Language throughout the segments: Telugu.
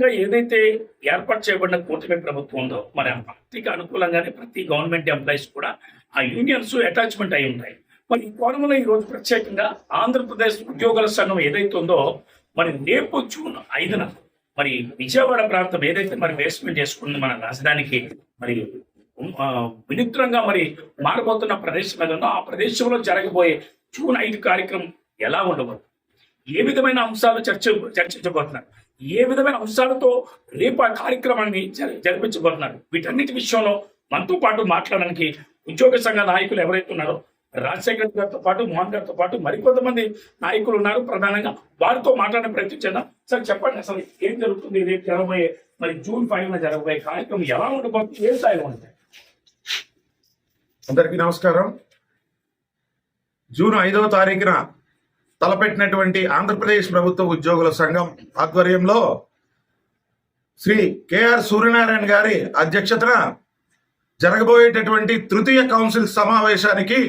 నూతనంగా ఏదైతే ఏర్పాటు చేయబడిన కూటమి ప్రభుత్వం ఉందో మరి ఆ పార్టీకి అనుకూలంగానే ప్రతి గవర్నమెంట్ ఎంప్లాయీస్ కూడా ఆ యూనియన్స్ అటాచ్మెంట్ అయి ఉంటాయి. మరి ఈ కోణంలో ఈ రోజు ప్రత్యేకంగా ఆంధ్రప్రదేశ్ ఉద్యోగుల సంఘం ఏదైతే ఉందో మరి రేపు జూన్ ఐదున మరి విజయవాడ ప్రాంతం ఏదైతే మరి బేస్మెంట్ చేసుకుంది మన రాజధానికి మరి వినూత్నంగా మరి మారబోతున్న ప్రదేశం ఏదో ఆ ప్రదేశంలో జరగబోయే జూన్ ఐదు కార్యక్రమం ఎలా ఉండబోతుంది? ఏ విధమైన అంశాలు చర్చ చర్చించబోతున్నారు? ఏ విధమైన అంశాలతో రేపు ఆ కార్యక్రమాన్ని జరిపించబోతున్నారు? వీటన్నిటి విషయంలో మనతో పాటు మాట్లాడడానికి ఉద్యోగ సంఘ నాయకులు ఎవరైతే ఉన్నారో రాజశేఖర్ గారితో పాటు మోహన్ గారితో పాటు మరికొంతమంది నాయకులు ఉన్నారు. ప్రధానంగా వారితో మాట్లాడే ప్రయత్నం చేద్దాం సార్ చెప్పండి అసలు ఏం జరుగుతుంది? రేపు జరగబోయే మరి జూన్ ఫైవ్ జరగబోయే కార్యక్రమం ఎలా ఉండబోతుంది? ఏ స్థాయిలో ఉంటుంది అందరికీ నమస్కారం. జూన్ ఐదవ తారీఖున తలపెట్టినటువంటి ఆంధ్రప్రదేశ్ ప్రభుత్వ ఉద్యోగుల సంఘం ఆధ్వర్యంలో శ్రీ కెఆర్ సూర్యనారాయణ గారి అధ్యక్షతన జరగబోయేటటువంటి తృతీయ కౌన్సిల్ సమావేశానికి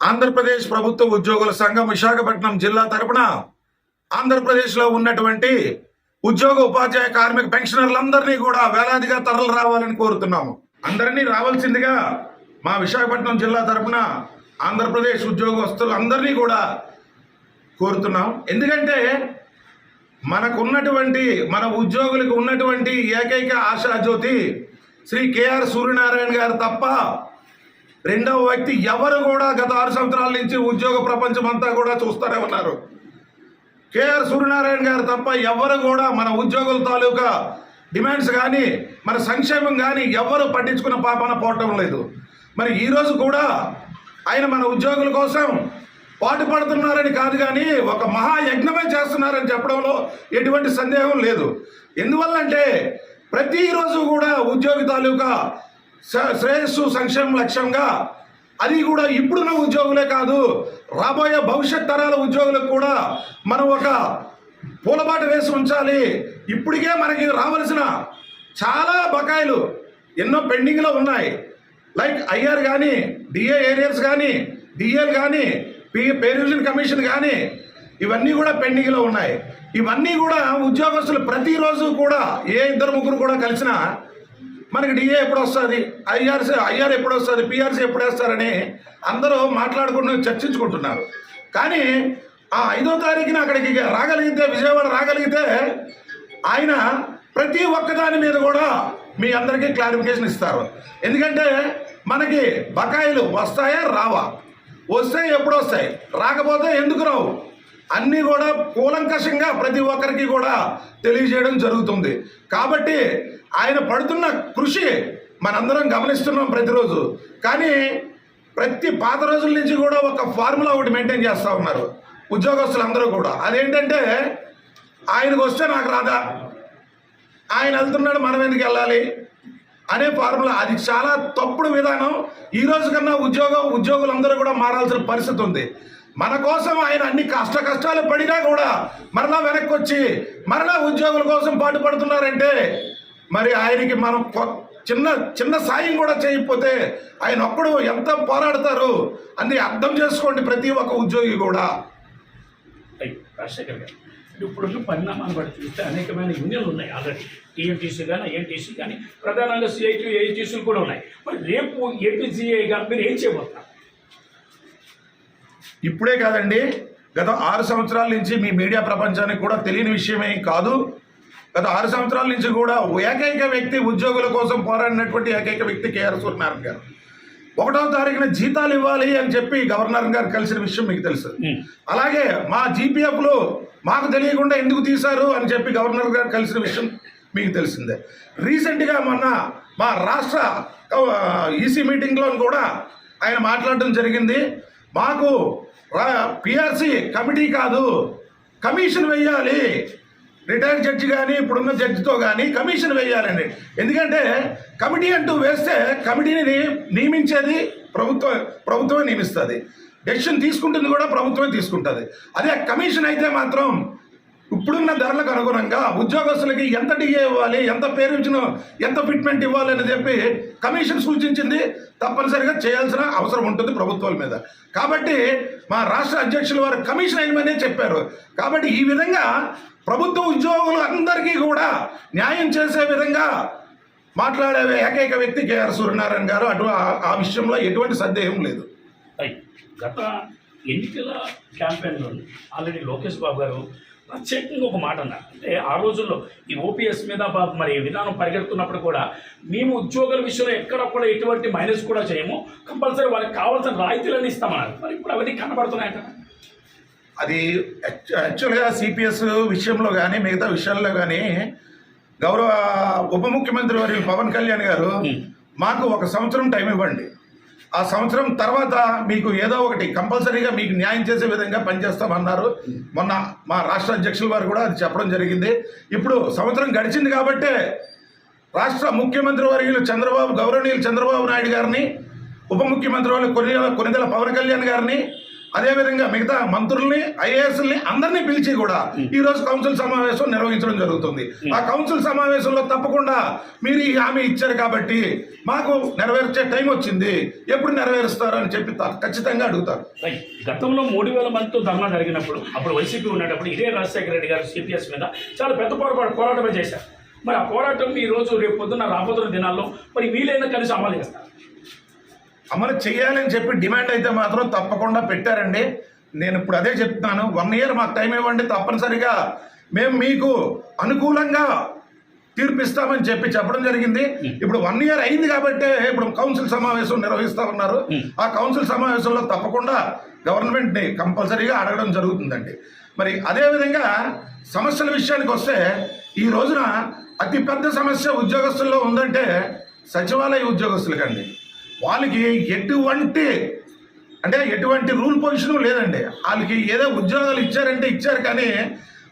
ఆంధ్రప్రదేశ్ ప్రభుత్వ ఉద్యోగుల సంఘం విశాఖపట్నం జిల్లా తరపున ఆంధ్రప్రదేశ్లో ఉన్నటువంటి ఉద్యోగ ఉపాధ్యాయ కార్మిక పెన్షనర్లందరినీ కూడా వేలాదిగా తరలి రావాలని కోరుతున్నాము. అందరినీ రావాల్సిందిగా మా విశాఖపట్నం జిల్లా తరపున ఆంధ్రప్రదేశ్ ఉద్యోగస్తులందరినీ కూడా కోరుతున్నాం. ఎందుకంటే మనకున్నటువంటి మన ఉద్యోగులకు ఉన్నటువంటి ఏకైక ఆశాజ్యోతి శ్రీ కేఆర్ సూర్యనారాయణ గారు తప్ప రెండవ వ్యక్తి ఎవరు కూడా గత ఆరు సంవత్సరాల నుంచి ఉద్యోగ ప్రపంచం అంతా కూడా చూస్తూనే ఉన్నారు. కేఆర్ సూర్యనారాయణ గారు తప్ప ఎవరు కూడా మన ఉద్యోగుల తాలూకా డిమాండ్స్ కానీ మన సంక్షేమం కానీ ఎవరు పట్టించుకున్న పాపన పోవటం లేదు. మరి ఈరోజు కూడా ఆయన మన ఉద్యోగుల కోసం పాటు పడుతున్నారని కాదు కానీ ఒక మహాయజ్ఞమే చేస్తున్నారని చెప్పడంలో ఎటువంటి సందేహం లేదు. ఎందువల్లంటే ప్రతిరోజు కూడా ఉద్యోగి తాలూకా శ్రేయస్సు సంక్షేమం లక్ష్యంగా అది కూడా ఇప్పుడున్న ఉద్యోగులే కాదు రాబోయే భవిష్యత్ తరాల ఉద్యోగులకు కూడా మనం ఒక పూలబాట వేసి ఉంచాలి. ఇప్పటికే మనకి రావాల్సిన చాలా బకాయిలు ఎన్నో పెండింగ్లో ఉన్నాయి. లైక్ ఐఆర్ కానీ డిఏ ఏరియర్స్ కానీ డిఏలు కానీ పి పేరివిజన్ కమిషన్ కానీ ఇవన్నీ కూడా పెండింగ్లో ఉన్నాయి. ఇవన్నీ కూడా ఉద్యోగస్తులు ప్రతిరోజు కూడా ఏ ఇద్దరు ముగ్గురు కూడా కలిసినా మనకి డిఏ ఎప్పుడు వస్తుంది ఐఆర్సీ ఐఆర్ ఎప్పుడు వస్తుంది పిఆర్సీ ఎప్పుడు వేస్తారని అందరూ మాట్లాడుకుంటూ చర్చించుకుంటున్నారు. కానీ ఆ ఐదో తారీఖున అక్కడికి రాగలిగితే విజయవాడ రాగలిగితే ఆయన ప్రతి ఒక్కదాని మీద కూడా మీ అందరికీ క్లారిఫికేషన్ ఇస్తారు. ఎందుకంటే మనకి బకాయిలు వస్తాయా రావా? వస్తే ఎప్పుడు వస్తాయి? రాకపోతే ఎందుకు రావు? అన్నీ కూడా కూలంకషంగా ప్రతి ఒక్కరికి కూడా తెలియజేయడం జరుగుతుంది. కాబట్టి ఆయన పడుతున్న కృషి మనందరం గమనిస్తున్నాం ప్రతిరోజు. కానీ ప్రతి పాత రోజుల నుంచి కూడా ఒక ఫార్ములా ఒకటి మెయింటైన్ చేస్తూ ఉన్నారు ఉద్యోగస్తులు అందరూ కూడా. అదేంటంటే ఆయనకు వస్తే నాకు రాదా? ఆయన వెళ్తున్నాడు మనం ఎందుకు వెళ్ళాలి? అనే ఫార్ములా. అది చాలా తప్పుడు విధానం. ఈ రోజు కన్నా ఉద్యోగం ఉద్యోగులందరూ కూడా మారాల్సిన పరిస్థితి ఉంది. మన కోసం ఆయన అన్ని కష్ట కష్టాలు పడినా కూడా మరలా వెనక్కి వచ్చి మరలా ఉద్యోగుల కోసం పాటుపడుతున్నారంటే మరి ఆయనకి మనం చిన్న చిన్న సాయం కూడా చేయకపోతే ఆయన ఒక్కడు ఎంత పోరాడతారు అని అర్థం చేసుకోండి ప్రతి ఒక్క ఉద్యోగి కూడా. రాజశేఖర్ గారు. ఇప్పుడున్న పరిణామాలు బట్టి చూస్తే అనేకమైన యూనియన్లు ఉన్నాయి ఆల్రెడీ. టీఎంటీసీ కానీ ఐఎన్టీసీ కానీ ప్రధానంగా సిఐటి ఏఐటీసీలు కూడా ఉన్నాయి. మరి రేపు ఏపీసీఐగా మీరు ఏం చేయబోతున్నారు? ఇప్పుడే కాదండి గత ఆరు సంవత్సరాల నుంచి మీ మీడియా ప్రపంచానికి కూడా తెలియని విషయమేం కాదు గత ఆరు సంవత్సరాల నుంచి కూడా ఏకైక వ్యక్తి ఉద్యోగుల కోసం పోరాడినటువంటి ఏకైక వ్యక్తి కేఆర్ సూర్యనారాయణ గారు. ఒకటో తారీఖున జీతాలు ఇవ్వాలి అని చెప్పి గవర్నర్ గారు కలిసిన విషయం మీకు తెలుసు. అలాగే మా జీపీఎఫ్లు మాకు తెలియకుండా ఎందుకు తీశారు అని చెప్పి గవర్నర్ గారు కలిసిన విషయం మీకు తెలిసిందే. రీసెంట్గా మొన్న మా రాష్ట్ర ఈసీ మీటింగ్లో కూడా ఆయన మాట్లాడడం జరిగింది. మాకు పిఆర్సి కమిటీ కాదు కమిషన్ వేయాలి. రిటైర్డ్ జడ్జి కానీ ఇప్పుడున్న జడ్జితో కానీ కమిషన్ వేయాలండి. ఎందుకంటే కమిటీ అంటూ వేస్తే కమిటీని ని- నియమించేది ప్రభుత్వం ప్రభుత్వమే నియమిస్తుంది. డెసిషన్ తీసుకుంటుంది కూడా ప్రభుత్వమే తీసుకుంటుంది. అదే కమిషన్ అయితే మాత్రం ఇప్పుడున్న ధరలకు అనుగుణంగా ఉద్యోగస్తులకి ఎంత డిఏ ఇవ్వాలి ఎంత పేరు ఇచ్చిన ఎంత ఫిట్మెంట్ ఇవ్వాలి అని చెప్పి కమిషన్ సూచించింది. తప్పనిసరిగా చేయాల్సిన అవసరం ఉంటుంది ప్రభుత్వాల మీద. కాబట్టి మా రాష్ట్ర అధ్యక్షులు వారు కమిషన్ వేయమనే చెప్పారు. కాబట్టి ఈ విధంగా ప్రభుత్వ ఉద్యోగులు అందరికీ కూడా న్యాయం చేసే విధంగా మాట్లాడే ఏకైక వ్యక్తి కేఆర్ సూర్యనారాయణ గారు. అటు ఆ- విషయంలో ఎటువంటి సందేహం లేదు. రైట్. గత ఎన్నికల క్యాంపెయిన్లో ఆల్రెడీ లోకేష్ బాబు గారు ప్రత్యేకంగా ఒక మాట అన్నారు. అంటే ఆ రోజుల్లో ఈ ఓపీఎస్ మీద మరి విధానం పరిగెడుతున్నప్పుడు కూడా మేము ఉద్యోగుల విషయంలో ఎక్కడ కూడా ఎటువంటి మైనస్ కూడా చేయము. కంపల్సరీ వాళ్ళకి కావాల్సిన రాయితీలను ఇస్తామన్నారు. మరి ఇప్పుడు అవన్నీ కనబడుతున్నాయంట. అది యాక్చు- యాక్చువల్గా సిపిఎస్ విషయంలో కానీ మిగతా విషయాల్లో కానీ గౌరవ ఉప ముఖ్యమంత్రి వర్యులు పవన్ కళ్యాణ్ గారు. మాకు ఒక సంవత్సరం టైం ఇవ్వండి. ఆ సంవత్సరం తర్వాత మీకు ఏదో ఒకటి కంపల్సరీగా మీకు న్యాయం చేసే విధంగా పనిచేస్తామన్నారు. మొన్న మా రాష్ట్ర అధ్యక్షుల వారు కూడా అది చెప్పడం జరిగింది. ఇప్పుడు సంవత్సరం గడిచింది కాబట్టే రాష్ట్ర ముఖ్యమంత్రి వర్యులు చంద్రబాబు గౌరవనీయులు చంద్రబాబు నాయుడు గారిని ఉప ముఖ్యమంత్రి వాళ్ళు కొనిదెల పవన్ కళ్యాణ్ గారిని అదేవిధంగా మిగతా మంత్రుల్ని ఐఏఎస్ని అందరినీ పిలిచి కూడా ఈ రోజు కౌన్సిల్ సమావేశం నిర్వహించడం జరుగుతుంది. ఆ కౌన్సిల్ సమావేశంలో తప్పకుండా మీరు ఈ హామీ ఇచ్చారు కాబట్టి మాకు నెరవేర్చే టైం వచ్చింది. ఎప్పుడు నెరవేరుస్తారు అని చెప్పి ఖచ్చితంగా అడుగుతారు. గతంలో మూడు వేల మందితో ధర్నా జరిగినప్పుడు అప్పుడు వైసీపీ ఉన్నప్పుడు ఇదే రాజశేఖర రెడ్డి గారు సిపిఎస్ మీద చాలా పెద్ద పోరాటం పోరాటమే చేశారు. మరి ఆ పోరాటం ఈ రోజు రేపు పొద్దున్న రాబోతున్న దినాల్లో మరి వీలైన కలిసి అమలు చేస్తారు. అమలు చేయాలని చెప్పి డిమాండ్ అయితే మాత్రం తప్పకుండా పెట్టారండి. నేను ఇప్పుడు అదే చెప్తున్నాను. వన్ ఇయర్ మాకు టైం ఇవ్వండి తప్పనిసరిగా. మేము మీకు అనుకూలంగా తీర్పిస్తామని చెప్పి చెప్పడం జరిగింది. ఇప్పుడు వన్ ఇయర్ అయింది కాబట్టి ఇప్పుడు కౌన్సిల్ సమావేశం నిర్వహిస్తా ఉన్నారు. ఆ కౌన్సిల్ సమావేశంలో తప్పకుండా గవర్నమెంట్ని కంపల్సరీగా అడగడం జరుగుతుందండి. మరి అదేవిధంగా సమస్యల విషయానికి వస్తే ఈ రోజున అతి పెద్ద సమస్య ఉద్యోగస్తుల్లో ఉందంటే సచివాలయ ఉద్యోగస్తులకండి. వాళ్ళకి ఎటువంటి అంటే ఎటువంటి రూల్ పొజిషన్ లేదండి. వాళ్ళకి ఏదో ఉద్యోగాలు ఇచ్చారంటే ఇచ్చారు కానీ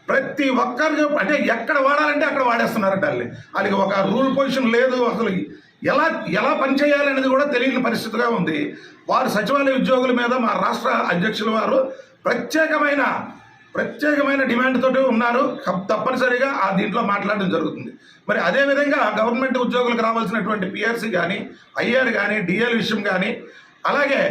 ప్రతి ఒక్కరికి అంటే ఎక్కడ వాడాలంటే అక్కడ వాడేస్తున్నారంట వాళ్ళని వాళ్ళకి ఒక రూల్ పొజిషన్ లేదు అసలు. ఎలా ఎలా పనిచేయాలనేది కూడా తెలియని పరిస్థితిగా ఉంది. వారు సచివాలయ ఉద్యోగుల మీద మా రాష్ట్ర అధ్యక్షుల వారు ప్రత్యేకమైన ప్రత్యేకమైన డిమాండ్ తోటి ఉన్నారు. తప్పనిసరిగా ఆ దీంట్లో మాట్లాడడం జరుగుతుంది. మరి అదేవిధంగా గవర్నమెంట్ ఉద్యోగులకు రావాల్సినటువంటి పిఆర్సీ కానీ ఐఆర్ కానీ డిఎల్ విషయం కానీ అలాగే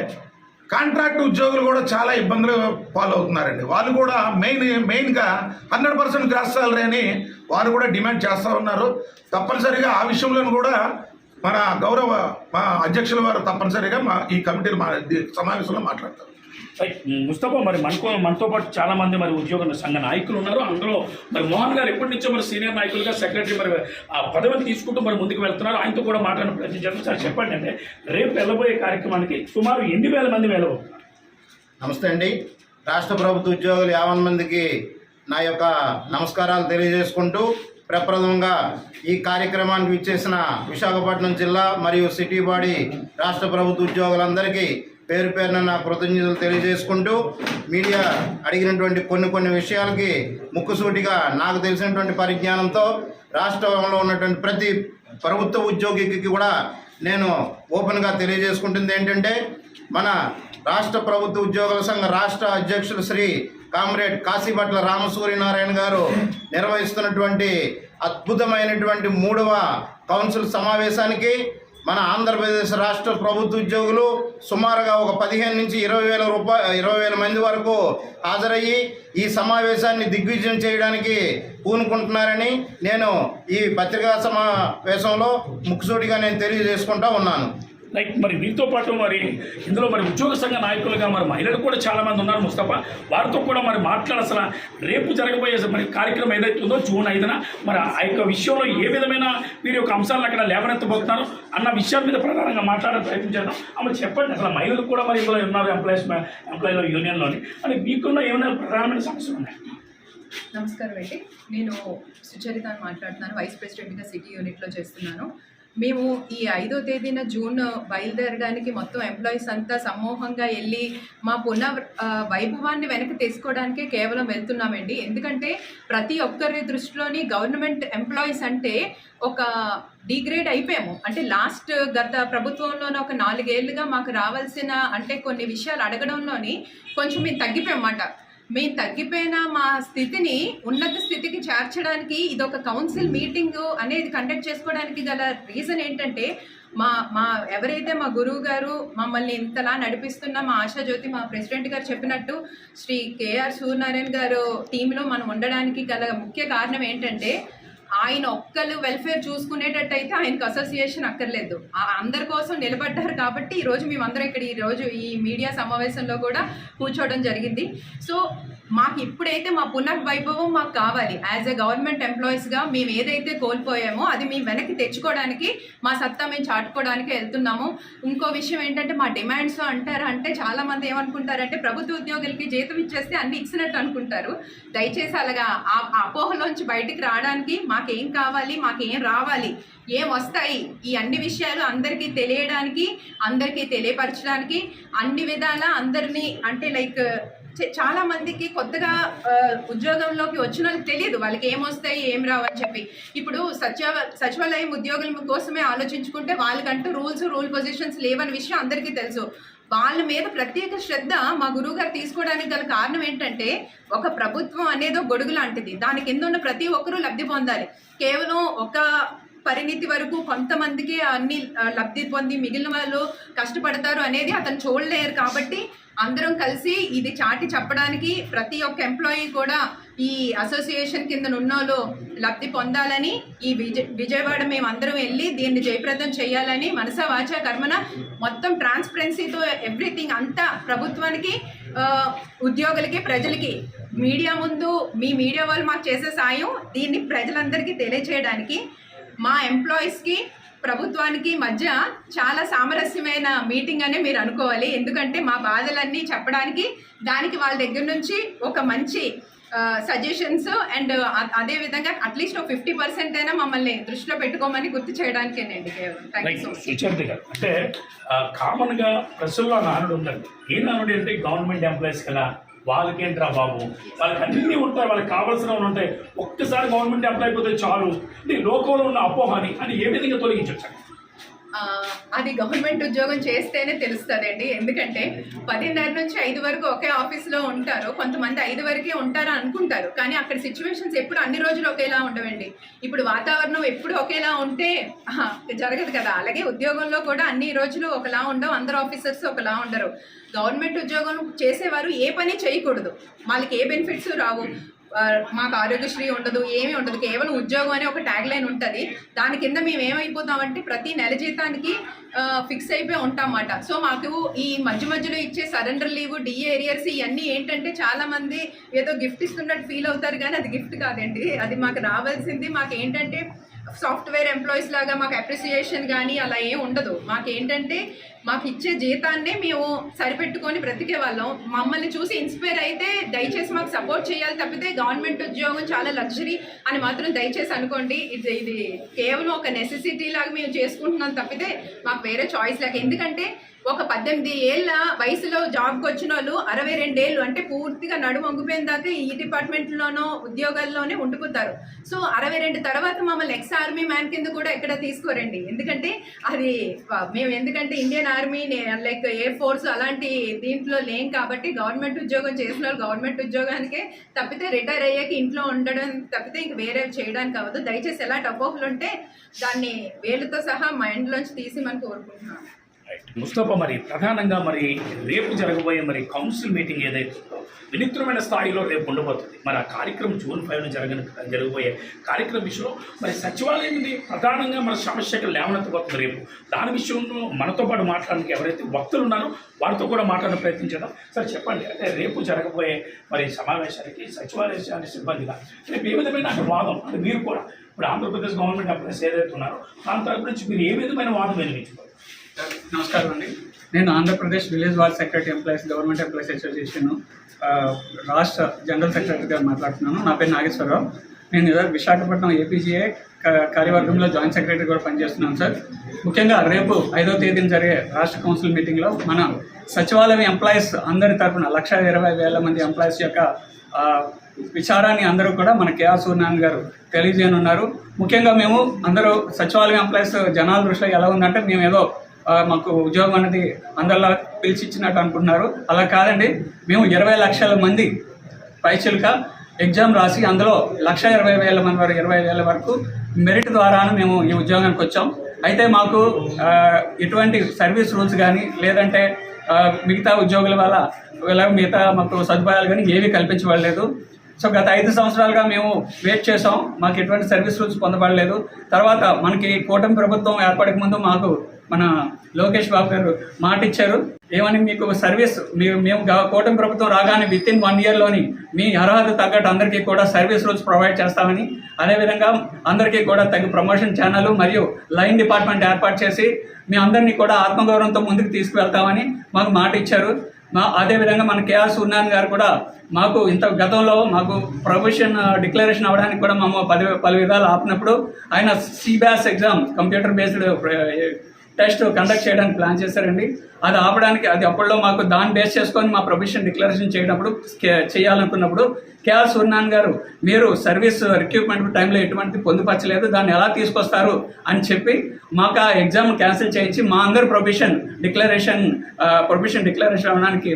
కాంట్రాక్ట్ ఉద్యోగులు కూడా చాలా ఇబ్బందులు పాలవుతున్నారండి. వాళ్ళు కూడా మెయిన్ మెయిన్గా హండ్రెడ్ పర్సెంట్ గ్రాస్ సాలరీ అని వారు కూడా డిమాండ్ చేస్తూ ఉన్నారు. తప్పనిసరిగా ఆ విషయంలోనూ కూడా మన గౌరవ మా అధ్యక్షుల వారు తప్పనిసరిగా మా ఈ కమిటీలు మా సమావేశంలో మాట్లాడతారు. ముస్తఫా మరి మనకో మనతో పాటు చాలా మంది మరి ఉద్యోగ సంఘ నాయకులు ఉన్నారు. అందులో మరి మోహన్ గారు ఎప్పటి నుంచో మరి సీనియర్ నాయకులుగా సెక్రటరీ మరి ఆ పదవిని తీసుకుంటూ మరి ముందుకు వెళ్తున్నారు. ఆయనతో కూడా మాట్లాడిన ప్రయత్నం చేస్తాం సార్ చెప్పండి అంటే రేపు వెళ్ళబోయే కార్యక్రమానికి సుమారు ఎన్ని వేల మంది వెళ్ళబోతున్నారు? నమస్తే అండి. రాష్ట్ర ప్రభుత్వ ఉద్యోగులు యాభై మందికి నా యొక్క నమస్కారాలు తెలియజేసుకుంటూ ప్రప్రథమంగా ఈ కార్యక్రమానికి విచ్చేసిన విశాఖపట్నం జిల్లా మరియు సిటీ బాడీ రాష్ట్ర ప్రభుత్వ ఉద్యోగులందరికీ పేరు పేరున నా కృతజ్ఞతలు తెలియజేసుకుంటూ మీడియా అడిగినటువంటి కొన్ని కొన్ని విషయాలకి ముక్కుసూటిగా నాకు తెలిసినటువంటి పరిజ్ఞానంతో రాష్ట్రంలో ఉన్నటువంటి ప్రతి ప్రభుత్వ ఉద్యోగికి కూడా నేను ఓపెన్గా తెలియజేసుకుంటుంది ఏంటంటే మన రాష్ట్ర ప్రభుత్వ ఉద్యోగుల సంఘ రాష్ట్ర అధ్యక్షులు శ్రీ కామ్రేడ్ కాశీభట్ల రామసూర్యనారాయణ గారు నిర్వహిస్తున్నటువంటి అద్భుతమైనటువంటి మూడవ కౌన్సిల్ సమావేశానికి మన ఆంధ్రప్రదేశ్ రాష్ట్ర ప్రభుత్వ ఉద్యోగులు సుమారుగా ఒక పదిహేను నుంచి ఇరవై వేల రూపాయ ఇరవై వేల మంది వరకు హాజరయ్యి ఈ సమావేశాన్ని దిగ్విజయం చేయడానికి పూనుకుంటున్నారని నేను ఈ పత్రికా సమావేశంలో ముక్కుసూటిగా నేను తెలియజేసుకుంటా ఉన్నాను. లైక్ మరి వీరితో పాటు మరి ఇందులో మరి ఉద్యోగ సంఘ నాయకులుగా మరి మహిళలు కూడా చాలామంది ఉన్నారు ముస్తఫా. వారితో కూడా మరి మాట్లాడ అసలు. రేపు జరగబోయే మరి కార్యక్రమం ఏదైతే ఉందో జూన్ ఐదున మరి ఆ యొక్క విషయంలో ఏ విధమైన మీరు యొక్క అంశాలను అక్కడ లేవనెత్తబోతున్నారు అన్న విషయాల మీద ప్రధానంగా మాట్లాడే ప్రయత్నించాను ఆమె అమ్మ చెప్పండి అసలు మహిళలు కూడా మరి ఇందులో ఉన్నారు ఎంప్లాయీస్ ఎంప్లాయీలో యూనియన్లోని మరి మీకున్న ఏమైనా ప్రధానమైన సమస్యలు ఉన్నాయి? నమస్కారం అండి. నేను సుచరిత అని మాట్లాడుతున్నాను వైస్ ప్రెసిడెంట్గా సిటీ యూనిట్లో చేస్తున్నాను. మేము ఈ ఐదో తేదీన జూన్ బయలుదేరడానికి మొత్తం ఎంప్లాయీస్ అంతా సమూహంగా వెళ్ళి మా పునః వైభవాన్ని వెనక్కి తీసుకోవడానికే కేవలం వెళ్తున్నామండి. ఎందుకంటే ప్రతి ఒక్కరి దృష్టిలోని గవర్నమెంట్ ఎంప్లాయీస్ అంటే ఒక డిగ్రేడ్ అయిపోయాము. అంటే లాస్ట్ గత ప్రభుత్వంలోనే ఒక నాలుగేళ్ళుగా మాకు రావాల్సిన అంటే కొన్ని విషయాలు అడగడంలోని కొంచెం మేము తగ్గిపోయామన్నమాట. మేము తగ్గిపోయిన మా స్థితిని ఉన్నత స్థితికి చేర్చడానికి ఇది ఒక కౌన్సిల్ మీటింగ్ అనేది కండక్ట్ చేసుకోవడానికి గల రీజన్ ఏంటంటే మా మా ఎవరైతే మా గురువు గారు మమ్మల్ని ఇంతలా నడిపిస్తున్న మా ఆశాజ్యోతి మా ప్రెసిడెంట్ గారు చెప్పినట్టు శ్రీ కేఆర్ సూర్యనారాయణ గారు టీంలో మనం ఉండడానికి గల ముఖ్య కారణం ఏంటంటే ఆయన ఒక్కరు వెల్ఫేర్ చూసుకునేటట్టయితే ఆయనకు అసోసియేషన్ అక్కర్లేదు. ఆ అందరి కోసం నిలబడ్డారు కాబట్టి ఈరోజు రోజు మేమందరం ఇక్కడ ఈ రోజు ఈ మీడియా సమావేశంలో కూడా కూర్చోవడం జరిగింది. సో మాకు ఇప్పుడైతే మా పునర్వైభవం మాకు కావాలి. యాజ్ ఎ గవర్నమెంట్ ఎంప్లాయీస్గా మేము ఏదైతే కోల్పోయామో అది మేము వెనక్కి తెచ్చుకోవడానికి మా సత్తా మేము చాటుకోవడానికి వెళ్తున్నాము. ఇంకో విషయం ఏంటంటే మా డిమాండ్స్ అంటారు అంటే చాలామంది ఏమనుకుంటారంటే ప్రభుత్వ ఉద్యోగులకి జీతం ఇచ్చేస్తే అన్ని ఇచ్చినట్టు అనుకుంటారు. దయచేసి అలాగా ఆ ఆ అపోహలోంచి బయటికి రావడానికి మాకేం కావాలి మాకేం రావాలి? ఏమొస్తాయి? ఈ అన్ని విషయాలు అందరికీ తెలియడానికి అందరికీ తెలియపరచడానికి అన్ని విధాల అందరినీ అంటే లైక్ చ- చాలా మందికి కొత్తగా ఉద్యోగంలోకి వచ్చిన వాళ్ళకి తెలియదు. వాళ్ళకి ఏమొస్తాయి ఏం రావు అని చెప్పి. ఇప్పుడు సచివ సచివాలయం ఉద్యోగుల కోసమే ఆలోచించుకుంటే వాళ్ళకంటూ రూల్స్ రూల్ పొజిషన్స్ లేవని విషయం అందరికీ తెలుసు. వాళ్ళ మీద ప్రత్యేక శ్రద్ధ మా గురువు గారు తీసుకోవడానికి గల కారణం ఏంటంటే ఒక ప్రభుత్వం అనేది ఒక గొడుగు లాంటిది. దాని కింద ఉన్న ప్రతి ఒక్కరూ లబ్ధి పొందాలి. కేవలం ఒక పరిణితి వరకు కొంతమందికి అన్ని లబ్ధి పొంది మిగిలిన వాళ్ళు కష్టపడతారు అనేది అతను చూడలేరు కాబట్టి అందరం కలిసి ఇది చాటి చెప్పడానికి ప్రతి ఒక్క ఎంప్లాయీ కూడా ఈ అసోసియేషన్ కింద ఉన్నోళ్ళు లబ్ధి పొందాలని ఈ విజయ విజయవాడ మేము అందరం వెళ్ళి దీన్ని జయప్రదం చేయాలని మనసా వాచ కర్మన మొత్తం ట్రాన్స్పరెన్సీతో ఎవ్రీథింగ్ అంతా ప్రభుత్వానికి ఉద్యోగులకి ప్రజలకి మీడియా ముందు మీ మీడియా వాళ్ళు మాకు చేసే సాయం దీన్ని ప్రజలందరికీ తెలియచేయడానికి మా ఎంప్లాయీస్కి ప్రభుత్వానికి మధ్య చాలా సామరస్యమైన మీటింగ్ అనే మీరు అనుకోవాలి. ఎందుకంటే మా బాధలన్నీ చెప్పడానికి దానికి వాళ్ళ దగ్గర నుంచి ఒక మంచి సజెషన్స్ అండ్ అదే విధంగా అట్లీస్ట్ ఒక ఫిఫ్టీ పర్సెంట్ అయినా మమ్మల్ని దృష్టిలో పెట్టుకోమని గుర్తు చేయడానికేనండి కేవలం. గారు అంటే కామన్గా ప్రజల్లో నానుడు ఉందండి. ఏ నానుడు అంటే గవర్నమెంట్ ఎంప్లాయీస్ కదా. వాళ్ళకేంట్రా బాబు? వాళ్ళకి అన్నీ ఉంటాయి వాళ్ళకి కావాల్సినవి ఉంటాయి. ఒక్కసారి గవర్నమెంట్ అప్లై అయిపోతే చాలు. అంటే లోకంలో ఉన్న అపోహాని అని ఏ విధంగా తొలగించవచ్చు అది గవర్నమెంట్ ఉద్యోగం చేస్తేనే తెలుస్తుందండి. ఎందుకంటే పదిన్నర నుంచి ఐదు వరకు ఒకే ఆఫీస్లో ఉంటారు. కొంతమంది ఐదు వరకే ఉంటారు అనుకుంటారు. కానీ అక్కడ సిచ్యువేషన్స్ ఎప్పుడు అన్ని రోజులు ఒకేలా ఉండవండి. ఇప్పుడు వాతావరణం ఎప్పుడు ఒకేలా ఉంటే ఆహా, జరగదు కదా. అలాగే ఉద్యోగంలో కూడా అన్ని రోజులు ఒకలా ఉండవు. అందరు ఆఫీసర్స్ ఒకలా ఉండరు. గవర్నమెంట్ ఉద్యోగం చేసేవారు ఏ పని చేయకూడదు. వాళ్ళకి ఏ బెనిఫిట్స్ రావు. మాకు ఆరోగ్యశ్రీ ఉండదు ఏమీ ఉండదు కేవలం ఉద్యోగం అనే ఒక ట్యాగ్ లైన్ ఉంటుంది. దాని కింద మేము ఏమైపోతామంటే ప్రతి నెల జీతానికి ఫిక్స్ అయిపోయి ఉంటామన్నమాట. సో మాకు ఈ మధ్య మధ్యలో ఇచ్చే సరెండర్ లీవ్ డిఏ ఏరియర్స్ ఇవన్నీ ఏంటంటే చాలామంది ఏదో గిఫ్ట్ ఇస్తున్నట్టు ఫీల్ అవుతారు కానీ అది గిఫ్ట్ కాదండి. అది మాకు రావాల్సింది మాకు ఏంటంటే సాఫ్ట్వేర్ ఎంప్లాయీస్ లాగా మాకు అప్రిసియేషన్ కానీ అలా ఏం ఉండదు. మాకు ఏంటంటే మాకు ఇచ్చే జీతాన్నే మేము సరిపెట్టుకొని బ్రతికే వాళ్ళం. మమ్మల్ని చూసి ఇన్స్పైర్ అయితే దయచేసి మాకు సపోర్ట్ చేయాలి తప్పితే గవర్నమెంట్ ఉద్యోగం చాలా లగ్జరీ అని మాత్రం దయచేసి అనుకోండి. ఇది ఇది కేవలం ఒక నెసెసిటీ లాగా మేము చేసుకుంటున్నాం తప్పితే మాకు వేరే చాయిస్ లేక ఎందుకంటే ఒక పద్దెనిమిది ఏళ్ళ వయసులో జాబ్కి వచ్చిన వాళ్ళు అరవై రెండేళ్ళు అంటే పూర్తిగా నడుము వంగిపోయిన దాకా ఈ డిపార్ట్మెంట్లోనో ఉద్యోగాల్లోనే ఉండిపోతారు. సో అరవై రెండు తర్వాత మమ్మల్ని ఎక్స్ ఆర్మీ మ్యాన్ కింద కూడా ఎక్కడ తీసుకోరండి. ఎందుకంటే అది మేము ఎందుకంటే Indian army like air force అలాంటి దీంట్లో లేం కాబట్టి గవర్నమెంట్ ఉద్యోగం చేసిన వాళ్ళు గవర్నమెంట్ ఉద్యోగానికే తప్పితే రిటైర్ అయ్యాక ఇంట్లో ఉండడం తప్పితే ఇంక వేరే చేయడానికి అవ్వదు. దయచేసి ఎలాంటి అపోహలు ఉంటే దాన్ని వేలుతో సహా మైండ్లోంచి తీసి మనం కోరుకుంటున్నాం. ముస్తఫా మరి ప్రధానంగా మరి రేపు జరగబోయే మరి కౌన్సిల్ మీటింగ్ ఏదైతే ఉందో వినూత్నమైన స్థాయిలో రేపు ఉండబోతుంది. మరి ఆ కార్యక్రమం జూన్ ఫైవ్ జరగని జరగబోయే కార్యక్రమం విషయంలో మరి సచివాలయం ఇది ప్రధానంగా మన సమస్యకు లేవనెత్తబోతుంది రేపు. దాని విషయంలో మనతో పాటు మాట్లాడడానికి ఎవరైతే భక్తులు ఉన్నారో వారితో కూడా మాట్లాడడం ప్రయత్నించడం సరే చెప్పండి. అంటే రేపు జరగబోయే మరి సమావేశానికి సచివాలయ సిబ్బందిగా రేపు ఏ విధమైన వాదం అంటే మీరు కూడా ఇప్పుడు ఆంధ్రప్రదేశ్ గవర్నమెంట్ ఎంప్లాయీస్ ఏదైతే ఉన్నారో దాని తరపు నుంచి మీరు ఏ విధమైన వాదం వినిపించుకోవాలి? నమస్కారం అండి. నేను Andhra Pradesh village ward secretary employees government employees association రాష్ట్ర జనరల్ సెక్రటరీగా మాట్లాడుతున్నాను. నా పేరు నాగేశ్వరరావు. నేను ఈరోజు విశాఖపట్నం ఏపీజీఏ కార్యవర్గంలో జాయింట్ సెక్రటరీ కూడా పనిచేస్తున్నాను సార్. ముఖ్యంగా రేపు ఐదో తేదీన జరిగే రాష్ట్ర కౌన్సిల్ మీటింగ్లో మన సచివాలయం ఎంప్లాయీస్ అందరి తరఫున లక్ష ఇరవై వేల మంది ఎంప్లాయీస్ యొక్క విచారాన్ని అందరూ కూడా మన కేఆర్ సూర్యనారాయణ గారు తెలియజేయనున్నారు. ముఖ్యంగా మేము అందరూ సచివాలయం ఎంప్లాయీస్ జనాల దృష్టిలో ఎలా ఉందంటే మేము ఏదో మాకు ఉద్యోగం అనేది అందరిలా పిలిచిచ్చినట్టు అనుకుంటున్నారు. అలా కాదండి మేము ఇరవై లక్షల మంది పైచిలుక ఎగ్జామ్ రాసి అందులో లక్ష ఇరవై వేల మంది వరకు ఇరవై వేల వరకు మెరిట్ ద్వారాను మేము ఈ ఉద్యోగానికి వచ్చాం. అయితే మాకు ఎటువంటి సర్వీస్ రూల్స్ కానీ లేదంటే మిగతా ఉద్యోగుల వల్ల ఇలా మిగతా మాకు సదుపాయాలు కానీ ఏమీ కల్పించబడలేదు. సో గత ఐదు సంవత్సరాలుగా మేము వెయిట్ చేసాం మాకు ఎటువంటి సర్వీస్ రూల్స్ పొందబడలేదు. తర్వాత మనకి కూటమి ప్రభుత్వం ఏర్పడక ముందు మాకు మన లోకేష్ బాబు గారు మాట ఇచ్చారు ఏమని మీకు సర్వీస్ మీరు మేము కూటమి ప్రభుత్వం రాగానే విత్ ఇన్ వన్ ఇయర్లోని మీ అర్హత తగ్గట్టు అందరికీ కూడా సర్వీస్ రూల్స్ ప్రొవైడ్ చేస్తామని అదేవిధంగా అందరికీ కూడా తగ్గు ప్రమోషన్ ఛానల్ మరియు లైన్ డిపార్ట్మెంట్ ఏర్పాటు చేసి మీ అందరినీ కూడా ఆత్మగౌరవంతో ముందుకు తీసుకువెళ్తామని మాకు మాట ఇచ్చారు మా అదేవిధంగా మన కేఆర్ సూర్యనారాయణ గారు కూడా మాకు ఇంత గతంలో మాకు ప్రొఫెషన్ డిక్లరేషన్ అవ్వడానికి కూడా మేము పలు పలు విధాలు ఆపినప్పుడు ఆయన సిబ్యాస్ exam computer based test conduct చేయడానికి ప్లాన్ చేశారండి. అది ఆపడానికి అది అప్పట్లో మాకు దాన్ని బేస్ చేసుకొని మా ప్రొఫెషన్ డిక్లరేషన్ చేయనప్పుడు చేయాలనుకున్నప్పుడు కేఆర్ సూర్యనారాయణ గారు మీరు సర్వీస్ రిక్రూట్మెంట్ టైంలో ఎటువంటి పొందుపరచలేదు దాన్ని ఎలా తీసుకొస్తారు అని చెప్పి మాకు ఆ ఎగ్జామ్ క్యాన్సిల్ చేయించి మా అందరి ప్రొఫెషన్ డిక్లరేషన్ ప్రొఫెషన్ డిక్లరేషన్ అవడానికి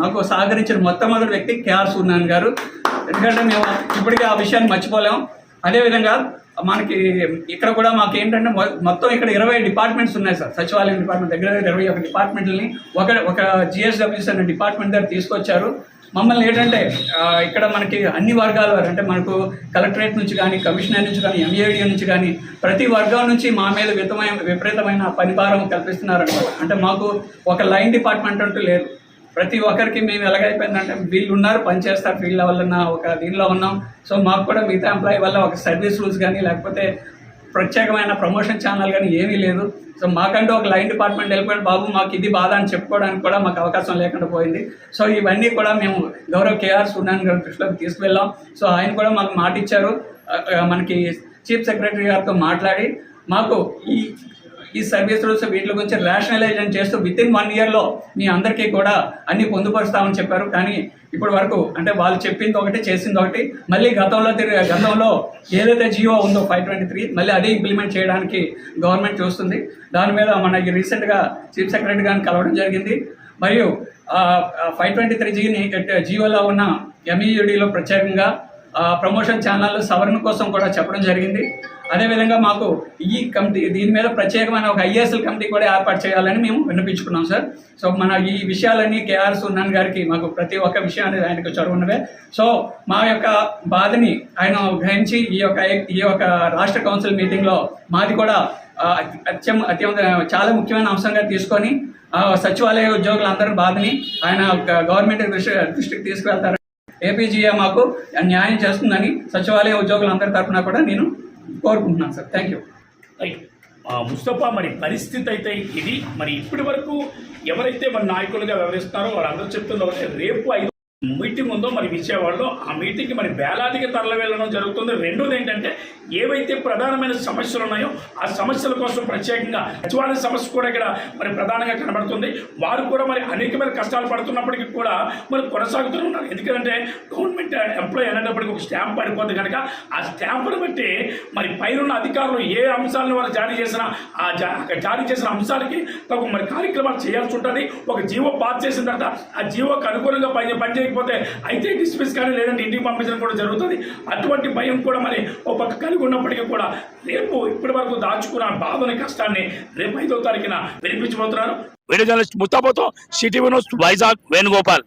మాకు సహకరించిన మొట్టమొదటి వ్యక్తి కేఆర్ సూర్యనారాయణ గారు. ఎందుకంటే మేము ఇప్పటికీ ఆ విషయాన్ని మర్చిపోలేం. అదేవిధంగా మనకి ఇక్కడ కూడా మాకు ఏంటంటే మొ- మొత్తం ఇక్కడ ఇరవై డిపార్ట్మెంట్స్ ఉన్నాయి సార్. సచివాలయం డిపార్ట్మెంట్ దగ్గర దగ్గర ఇరవై ఒక డిపార్ట్మెంట్ని ఒక ఒక జిఎస్డబ్ల్యూస్ అనే డిపార్ట్మెంట్ దగ్గర తీసుకొచ్చారు. మమ్మల్ని ఏంటంటే ఇక్కడ మనకి అన్ని వర్గాల వారు అంటే మనకు కలెక్టరేట్ నుంచి కానీ కమిషనర్ నుంచి కానీ ఎంఏడి నుంచి కానీ ప్రతి వర్గం నుంచి మా మీద విపరీతమైన విపరీతమైన పనిభారం కల్పిస్తున్నారు అంటే మాకు ఒక లైన్ డిపార్ట్మెంట్ అంటూ లేదు. ప్రతి ఒక్కరికి మేము ఎలాగైపోయిందంటే వీళ్ళు ఉన్నారు పనిచేస్తారు ఫీల్డ్ లెవెల్ ఉన్న ఒక దీనిలో ఉన్నాం. సో మాకు కూడా మిగతా ఎంప్లాయీ వల్ల ఒక సర్వీస్ రూల్స్ కానీ లేకపోతే ప్రత్యేకమైన ప్రమోషన్ ఛానల్ కానీ ఏమీ లేదు. సో మాకంటూ ఒక లైన్ డిపార్ట్మెంట్ వెళ్ళిపోయిన బాబు మాకు ఇది బాధ అని చెప్పుకోవడానికి కూడా మాకు అవకాశం లేకుండా పోయింది. సో ఇవన్నీ కూడా మేము గౌరవ్ కేఆర్ సూర్యనారాయణ గారి దృష్టిలోకి తీసుకువెళ్ళాం. సో ఆయన కూడా మాకు మాట ఇచ్చారు మనకి చీఫ్ సెక్రటరీ గారితో మాట్లాడి మాకు ఈ ఈ సర్వీస్ రూల్స్ వీటి గురించి రేషనలైజేషన్ చేస్తూ విత్ ఇన్ వన్ ఇయర్లో మీ అందరికీ కూడా అన్ని పొందుపరుస్తామని చెప్పారు. కానీ ఇప్పటి వరకు అంటే వాళ్ళు చెప్పింది ఒకటి చేసింది ఒకటి మళ్ళీ గతంలో తిరిగి గతంలో ఏదైతే జియో ఉందో ఫైవ్ ట్వంటీ త్రీ మళ్ళీ అదే ఇంప్లిమెంట్ చేయడానికి గవర్నమెంట్ చూస్తుంది. దాని మీద మనకి రీసెంట్గా చీఫ్ సెక్రటరీ గారిని కలవడం జరిగింది. మరియు ఫైవ్ ట్వంటీ త్రీ జీని జియోలో ఉన్న ఎంఈయుడిలో ప్రత్యేకంగా ప్రమోషన్ ఛానల్ సవరణ కోసం కూడా చెప్పడం జరిగింది. అదేవిధంగా మాకు ఈ కమిటీ దీని మీద ప్రత్యేకమైన ఒక ఐఏఎస్ఎల్ కమిటీ కూడా ఏర్పాటు చేయాలని మేము విన్నపించుకున్నాం సార్. సో మన ఈ విషయాలన్నీ కేఆర్ సున్నాన్ గారికి మాకు ప్రతి ఒక్క విషయాన్ని ఆయనకు చదువున్నవే సో మా యొక్క బాధని ఆయన గ్రహించి ఈ యొక్క ఈ యొక్క రాష్ట్ర కౌన్సిల్ మీటింగ్లో మాది కూడా అత్యం అత్యంత చాలా ముఖ్యమైన అంశంగా తీసుకొని సచివాలయ ఉద్యోగులందరి బాధని ఆయన గవర్నమెంట్ దృష్టి దృష్టికి తీసుకువెళ్తారు ఏపీజీఏ మాకు న్యాయం చేస్తుందని సచివాలయ ఉద్యోగులందరి తరఫున కూడా నేను కోరుకుంటున్నాను సార్. థ్యాంక్ యూ రైట్ ఆ, ముస్తఫా మరి పరిస్థితి అయితే ఇది. మరి ఇప్పటి వరకు ఎవరైతే మన నాయకులుగా వ్యవహరిస్తున్నారో వాళ్ళందరూ చెప్తున్నారు రేపు ఐదు మీటింగ్ ఉందో మరి విజయవాడలో ఆ మీటింగ్కి మరి వేలాదిగా తరలి వెళ్ళడం జరుగుతుంది. రెండోది ఏంటంటే ఏవైతే ప్రధానమైన సమస్యలు ఉన్నాయో ఆ సమస్యల కోసం ప్రత్యేకంగా సచివాలయ సమస్య కూడా ఇక్కడ మరి ప్రధానంగా కనబడుతుంది. వారు కూడా మరి అనేకమైన కష్టాలు పడుతున్నప్పటికీ కూడా మరి కొనసాగుతూ ఉన్నారు. ఎందుకంటే గవర్నమెంట్ ఎంప్లాయీ అనేటప్పటికి ఒక స్టాంప్ పడిపోతుంది కనుక ఆ స్టాంపును బట్టి మరి పైనున్న అధికారులు ఏ అంశాలను వారు జారీ చేసిన ఆ జా జారీ చేసిన అంశాలకి తగు మరి కార్యక్రమాలు చేయాల్సి ఉంటుంది. ఒక జీవో పాస్ చేసిన తర్వాత ఆ జీవోకి అనుకూలంగా పని పని చేయకపోతే అయితే డిస్మిస్ కానీ లేదంటే ఇంటికి పంపించడం కూడా జరుగుతుంది. అటువంటి భయం కూడా మరి ఒక పక్క కలిగి ఉన్నప్పటికీ కూడా రేపు ఇప్పటి వరకు దాచుకున్న బాధని కష్టాన్ని రేపు ఐదో తారీఖున వినిపించబోతున్నారు వీడియో జర్నలిస్ట్ ముస్తాబోతో సిటీ వైజాగ్ వేణుగోపాల్.